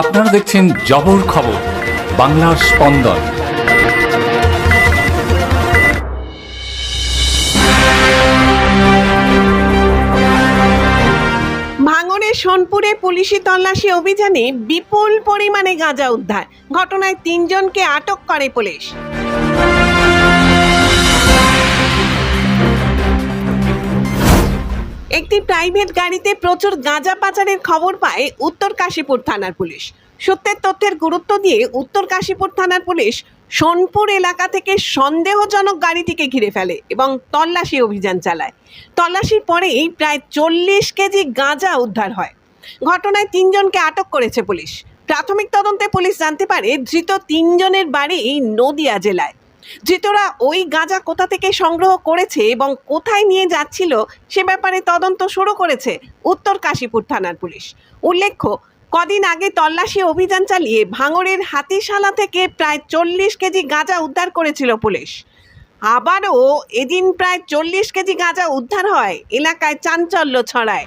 আপনারা দেখছেন জবর খবর, বাংলার স্পন্দন। সোনপুরে পুলিশি তল্লাশি অভিযানে বিপুল পরিমাণে গাঁজা উদ্ধার। ঘটনায় তিনজনকে আটক করে পুলিশ। প্রাইভেট গাড়িতে প্রচুর গাঁজা পাচারের খবর পায় উত্তর কাশীপুর থানার পুলিশ। সত্যের তথ্যের গুরুত্ব দিয়ে উত্তর কাশীপুর থানার পুলিশ সোনপুর এলাকা থেকে সন্দেহজনক গাড়িটিকে ঘিরে ফেলে এবং তল্লাশি অভিযান চালায়। তল্লাশির পরেই প্রায় চল্লিশ কেজি গাঁজা উদ্ধার হয়। ঘটনায় তিনজনকে আটক করেছে পুলিশ। প্রাথমিক তদন্তে পুলিশ জানতে পারে, ধৃত তিনজনের বাড়ি নদিয়া জেলায়। ধৃতরা ওই গাঁজা কোথা থেকে সংগ্রহ করেছে এবং কোথায় নিয়ে যাচ্ছিল সে ব্যাপারে তদন্ত শুরু করেছে উত্তর কাশীপুর থানার পুলিশ। উল্লেখ্য, কদিন আগে তল্লাশি অভিযান চালিয়ে ভাঙড়ের হাতিশালা থেকে প্রায় চল্লিশ কেজি গাঁজা উদ্ধার করেছিল পুলিশ। আবারও এদিন প্রায় চল্লিশ কেজি গাঁজা উদ্ধার হয় এলাকায় চাঞ্চল্য ছড়ায়।